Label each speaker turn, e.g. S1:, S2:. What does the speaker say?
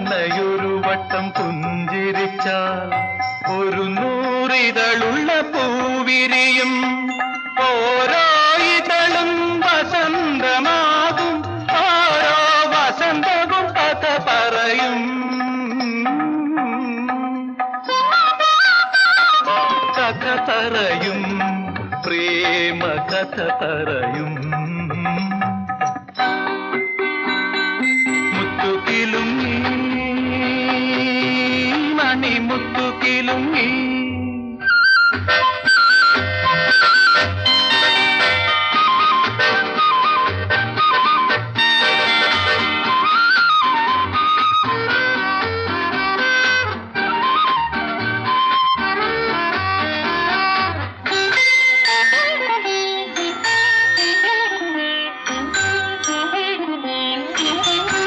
S1: വട്ടം പുഞ്ചിരിച്ചാൽ ഒരു നൂറിതളുള്ള പൂവിരിയും. ഓരോ ഇതളും വസന്തമാകും. ഓരോ വസന്തവും കഥ പറയും. കഥ പറയും. പ്രേമ കഥ പറയും. മുത്തു കിലുങ്ങി